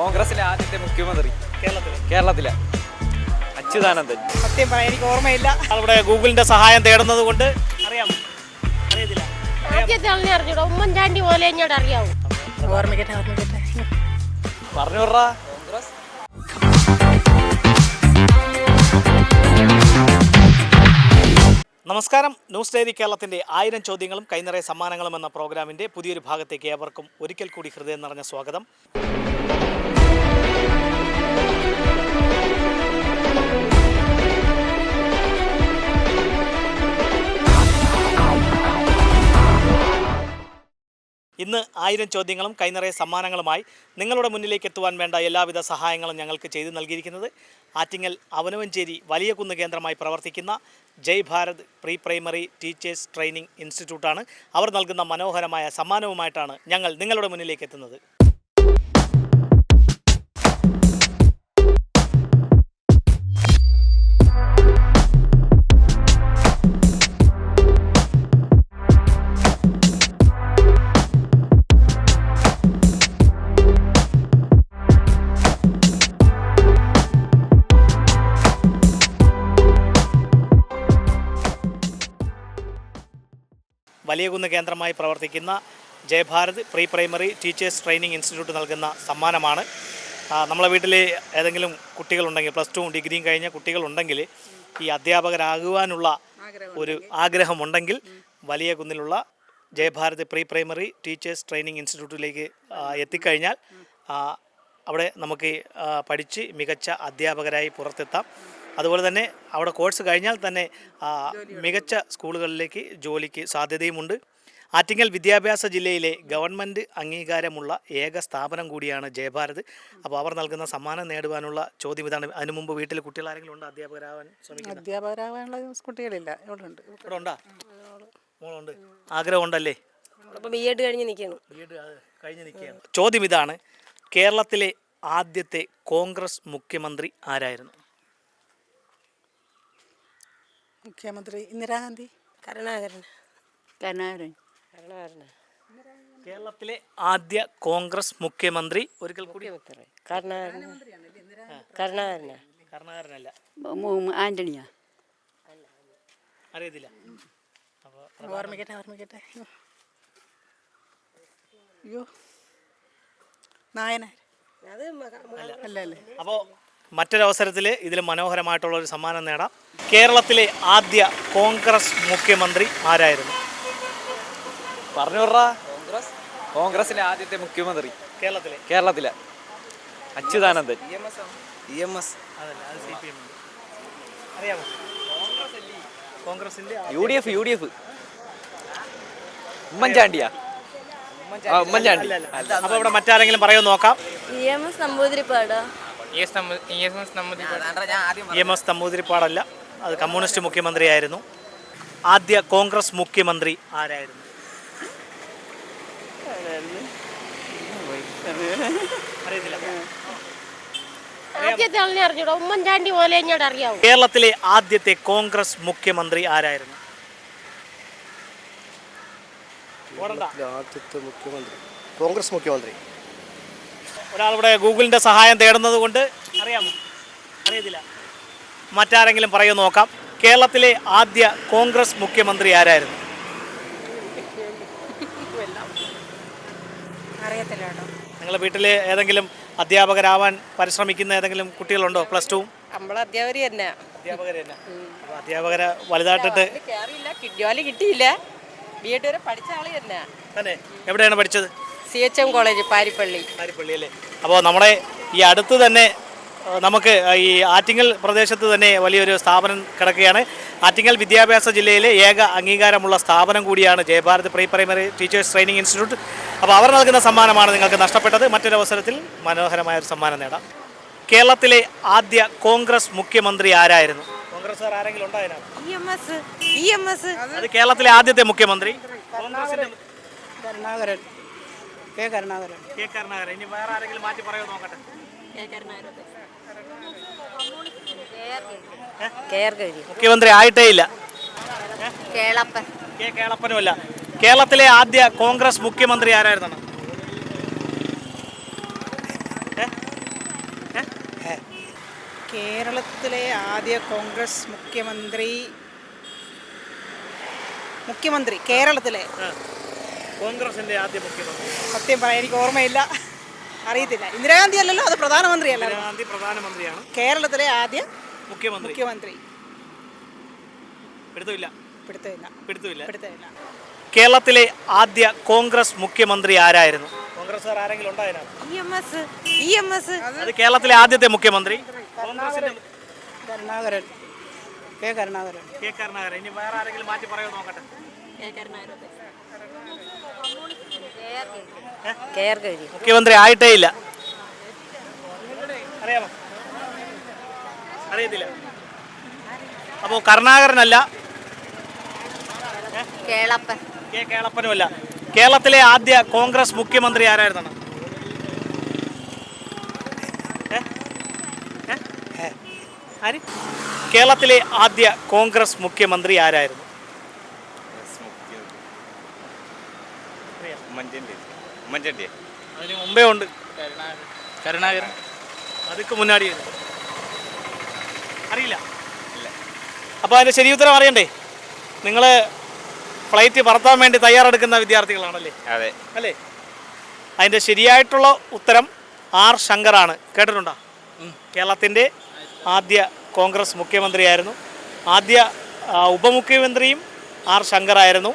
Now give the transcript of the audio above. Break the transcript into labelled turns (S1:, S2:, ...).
S1: കോൺഗ്രസിലെ ആദ്യത്തെ മുഖ്യമന്ത്രി.
S2: കേരളത്തിലെ.
S1: കേരളത്തിലെ. അച്യുതാനന്ദൻ.
S2: സത്യം പറയാൻ എനിക്ക് ഓർമ്മയില്ല. അവിടെ ഗൂഗിളിന്റെ സഹായം തേടുന്നത് കൊണ്ട് അറിയാം. അറിയത്തില്ല.
S3: ആദ്യത്തെ ആളിനെ അറിഞ്ഞൂടാ. ഉമ്മൻചാണ്ടി പോലെ എന്നോട് അറിയാവൂ.
S2: ഓർമ്മിക്കട്ടെ ഓർമ്മിക്കട്ടെ.
S1: പറഞ്ഞു വിട്രാ കോൺഗ്രസ്
S2: നമസ്കാരം. ന്യൂസ് ഡെയറി കേരളത്തിന്റെ ആയിരം ചോദ്യങ്ങളും കൈനിറയ സമ്മാനങ്ങളും എന്ന പ്രോഗ്രാമിന്റെ പുതിയൊരു ഭാഗത്തേക്ക് ഏവർക്കും ഒരിക്കൽ കൂടി ഹൃദയം നിറഞ്ഞ സ്വാഗതം. ഇന്ന് ആയിരം ചോദ്യങ്ങളും കൈനിറയ സമ്മാനങ്ങളുമായി നിങ്ങളുടെ മുന്നിലേക്ക് എത്തുവാൻ വേണ്ട എല്ലാവിധ സഹായങ്ങളും ഞങ്ങൾക്ക് ചെയ്തു നൽകിയിരിക്കുന്നത് ആറ്റിങ്ങൽ അവനവഞ്ചേരി വലിയ കുന്ന് കേന്ദ്രമായി പ്രവർത്തിക്കുന്ന Jai Bharat pre primary teachers training ഇൻസ്റ്റിറ്റ്യൂട്ടാണ്. അവർ നൽകുന്ന മനോഹരമായ സമ്മാനവുമായിട്ടാണ് ഞങ്ങൾ നിങ്ങളുടെ മുന്നിലേക്ക് എത്തുന്നത്. വലിയകുന്ന് കേന്ദ്രമായി പ്രവർത്തിക്കുന്ന Jayabharat pre primary teachers training institute നൽകുന്ന സമ്മാനമാണ്. നമ്മളെ വീട്ടിൽ ഏതെങ്കിലും കുട്ടികളുണ്ടെങ്കിൽ പ്ലസ് ടു ഡിഗ്രിയും കഴിഞ്ഞ കുട്ടികളുണ്ടെങ്കിൽ ഈ അധ്യാപകരാകുവാനുള്ള ഒരു ആഗ്രഹമുണ്ടെങ്കിൽ. വലിയ കുന്നിലുള്ള Jayabharat pre primary teachers training ഇൻസ്റ്റിറ്റ്യൂട്ടിലേക്ക് എത്തിക്കഴിഞ്ഞാൽ അവിടെ നമുക്ക് പഠിച്ച് മികച്ച അധ്യാപകരായി പുറത്തെത്താം. അതുപോലെ തന്നെ അവിടെ കോഴ്സ് കഴിഞ്ഞാൽ തന്നെ മികച്ച സ്കൂളുകളിലേക്ക് ജോലിക്ക് സാധ്യതയുമുണ്ട്. ആറ്റിങ്ങൽ വിദ്യാഭ്യാസ ജില്ലയിലെ ഗവൺമെന്റ് അംഗീകാരമുള്ള ഏക സ്ഥാപനം കൂടിയാണ് ജയഭാരത്. അപ്പോൾ അവർ നൽകുന്ന സമ്മാനം നേടുവാനുള്ള ചോദ്യം ഇതാണ്. അതിനു മുമ്പ് വീട്ടിൽ കുട്ടികൾ ആരെങ്കിലും ഉണ്ടോ? അധ്യാപകരാവാൻ ശ്രമിക്കുന്നത്
S4: അധ്യാപകരാകാനുള്ള കുട്ടികളില്ല. ഇവിടെ ഉണ്ട്
S2: ഇവിടെ ഉണ്ടോ മോളുണ്ട്. ആഗ്രഹമുണ്ടല്ലേ?
S3: ബി എഡ് കഴിഞ്ഞ്
S2: നിൽക്കുകയാണ് ചോദ്യം ഇതാണ് കേരളത്തിലെ ആദ്യത്തെ കോൺഗ്രസ് മുഖ്യമന്ത്രി ആരായിരുന്നു?
S4: മുഖ്യമന്ത്രി ഇന്ദിരാഗാന്ധി
S3: കരുണാകരൻ.
S4: കരുണാകരൻ.
S3: കരുണാകരൻ
S2: കേരളത്തിലെ ആദ്യ കോൺഗ്രസ് മുഖ്യമന്ത്രി ഒരിക്കൽ കൂടി.
S3: കരുണാകരൻ. കരുണാകരനാ
S2: കർണാകരനല്ല
S4: ആന്റണിയാ.
S2: അറിയത്തില്ല. അപ്പോൾ
S4: ഓർമ്മിക്കട്ടെ ഓർമ്മിക്കട്ടെ. അയ്യോ. നായനാർ
S3: അത്
S4: അല്ല. അല്ലേ
S2: അപ്പോൾ മറ്റൊരവസരത്തിൽ ഇതിൽ മനോഹരമായിട്ടുള്ള ഒരു സമ്മാനം നേടാം. കേരളത്തിലെ ആദ്യ കോൺഗ്രസ് മുഖ്യമന്ത്രി ആരായിരുന്നു?
S1: പറഞ്ഞു കോൺഗ്രസ്? കോൺഗ്രസിലെ ആദ്യത്തെ മുഖ്യമന്ത്രി.
S2: കേരളത്തിലെ.
S1: കേരളത്തിലെ. അച്യുതാനന്ദൻ.
S2: അറിയാമോ? കോൺഗ്രസിന്റെ
S1: U D F U D F. ഉമ്മൻചാണ്ടിയാ? Oommen Chandy.
S2: അപ്പൊ അപ്പോൾ ഇവിടെ മറ്റാരെങ്കിലും പറയുമോ നോക്കാം.
S3: E M S Namboodiripad
S2: E M S നമ്പൂതിരിപ്പാടല്ല അത് കമ്മ്യൂണിസ്റ്റ് മുഖ്യമന്ത്രിയായിരുന്നു. ആദ്യ കോൺഗ്രസ് മുഖ്യമന്ത്രി ആരായിരുന്നു? അറിയത്തില്ല.
S3: ഉമ്മൻചാണ്ടി പോലെ അറിയാവൂ.
S2: കേരളത്തിലെ ആദ്യത്തെ കോൺഗ്രസ് മുഖ്യമന്ത്രി ആരായിരുന്നു.
S5: ആദ്യത്തെ മുഖ്യമന്ത്രി. കോൺഗ്രസ് മുഖ്യമന്ത്രി.
S2: ഒരാളിവിടെ ഗൂഗിളിന്റെ സഹായം തേടുന്നത് കൊണ്ട് അറിയാമോ? അറിയത്തില്ല. മറ്റാരെങ്കിലും പറയുമോ നോക്കാം. കേരളത്തിലെ ആദ്യ കോൺഗ്രസ് മുഖ്യമന്ത്രി ആരായിരുന്നു?
S4: അറിയത്തില്ല കേട്ടോ.
S2: നിങ്ങളുടെ വീട്ടിൽ ഏതെങ്കിലും അധ്യാപകരാവാൻ പരിശ്രമിക്കുന്ന ഏതെങ്കിലും കുട്ടികളുണ്ടോ പ്ലസ് ടു?
S6: നമ്മളെ തന്നെ.
S2: തന്നെ. അധ്യാപകരെ വലുതായിട്ടിട്ട്
S6: കയറിയില്ല ജോലി കിട്ടിയില്ല. ബി എഡ് വരെ പഠിച്ച ആൾ തന്നെ.
S2: തന്നെ. എവിടെയാണ് പഠിച്ചത്?
S6: C H M college Paripally.
S2: Paripally അല്ലേ? അപ്പോൾ നമ്മുടെ ഈ അടുത്ത് തന്നെ നമുക്ക് ഈ ആറ്റിങ്ങൽ പ്രദേശത്ത് തന്നെ വലിയൊരു സ്ഥാപനം കിടക്കുകയാണ്. ആറ്റിങ്ങൽ വിദ്യാഭ്യാസ ജില്ലയിലെ ഏക അംഗീകാരമുള്ള സ്ഥാപനം കൂടിയാണ് Jayabharat pre primary teachers training institute. അപ്പോൾ അവർ നൽകുന്ന സമ്മാനമാണ് നിങ്ങൾക്ക് നഷ്ടപ്പെട്ടത്. മറ്റൊരവസരത്തിൽ മനോഹരമായ ഒരു സമ്മാനം നേടാം. കേരളത്തിലെ ആദ്യ കോൺഗ്രസ് മുഖ്യമന്ത്രി ആരായിരുന്നു? കോൺഗ്രസ് ആരെങ്കിലും ഉണ്ടോ അതിനകത്ത്?
S6: E M S E M
S2: അത് കേരളത്തിലെ ആദ്യത്തെ മുഖ്യമന്ത്രി? കോൺഗ്രസിന്റെ
S4: കരുണാകരൻ. കെ കരുണാകരൻ.
S2: കെ കരുണാകരൻ. ഇനി വേറെ ആരെങ്കിലും മാറ്റി പറയോ നോക്കട്ടെ? മുഖ്യമന്ത്രി ആയിട്ടേ ഇല്ല. കെ കേളപ്പനുമല്ല കേരളത്തിലെ ആദ്യ കോൺഗ്രസ് മുഖ്യമന്ത്രി ആരായിരുന്നു?
S4: കേരളത്തിലെ ആദ്യ കോൺഗ്രസ് മുഖ്യമന്ത്രി മുഖ്യമന്ത്രി കേരളത്തിലെ.
S2: കോൺഗ്രസിന്റെ ആദ്യ മുഖ്യമന്ത്രി.
S4: സത്യം പറയാൻ എനിക്ക് ഓർമ്മയില്ല. അറിയത്തില്ല. ഇന്ദിരാഗാന്ധി അല്ലല്ലോ അത് പ്രധാനമന്ത്രിയല്ല
S2: ഇന്ദിരാഗാന്ധി പ്രധാനമന്ത്രിയാണ്.
S4: കേരളത്തിലെ ആദ്യ
S2: മുഖ്യമന്ത്രി.
S4: മുഖ്യമന്ത്രി.
S2: പിടുത്തമില്ല.
S4: പിടുത്തമില്ല.
S2: പിടുത്തമില്ല.
S4: പിടുത്തമില്ല.
S2: കേരളത്തിലെ ആദ്യ കോൺഗ്രസ് മുഖ്യമന്ത്രി ആരായിരുന്നു? കോൺഗ്രസ് ആരെങ്കിലും ഉണ്ടായിരുന്നു അത് കേരളത്തിലെ ആദ്യത്തെ മുഖ്യമന്ത്രി. കോൺഗ്രസിന്റെ
S4: കരുണാകരൻ. കെ കരുണാകരൻ.
S2: കെ കരുണാകരൻ. ഇനി വേറെ ആരെങ്കിലും മാറ്റി പറയാൻ നോക്കട്ടെ.
S3: കെ ഗൗരി
S2: മുഖ്യമന്ത്രി ആയിട്ടേ ഇല്ല. അറിയാമോ? അറിയത്തില്ല. അപ്പോൾ കരുണാകരനല്ല. കെ കേളപ്പനുമല്ല. കേരളത്തിലെ ആദ്യ കോൺഗ്രസ് മുഖ്യമന്ത്രി ആരായിരുന്നു? ആര്? കേരളത്തിലെ ആദ്യ കോൺഗ്രസ് മുഖ്യമന്ത്രി ആരായിരുന്നു?
S1: ഉമ്മൻചാണ്ടി. ഉമ്മൻചാണ്ടിയെ?
S2: അതിന് മുമ്പേ ഉണ്ട്. കരുണാകരൻ. അതൊക്കെ മുന്നാടി അറിയില്ല. അപ്പോൾ അതിന്റെ ശരി ഉത്തരം അറിയണ്ടേ? നിങ്ങൾ ഫ്ലൈറ്റ് പറത്താൻ വേണ്ടി തയ്യാറെടുക്കുന്ന വിദ്യാർത്ഥികളാണല്ലേ?
S1: അതെ.
S2: അല്ലേ? അതിന്റെ ശരിയായിട്ടുള്ള ഉത്തരം ആർ ശങ്കറാണ്. കേട്ടിട്ടുണ്ടോ? കേരളത്തിന്റെ ആദ്യ കോൺഗ്രസ് മുഖ്യമന്ത്രിയായിരുന്നു. ആദ്യ ഉപമുഖ്യമന്ത്രിയും ആർ ശങ്കറായിരുന്നു.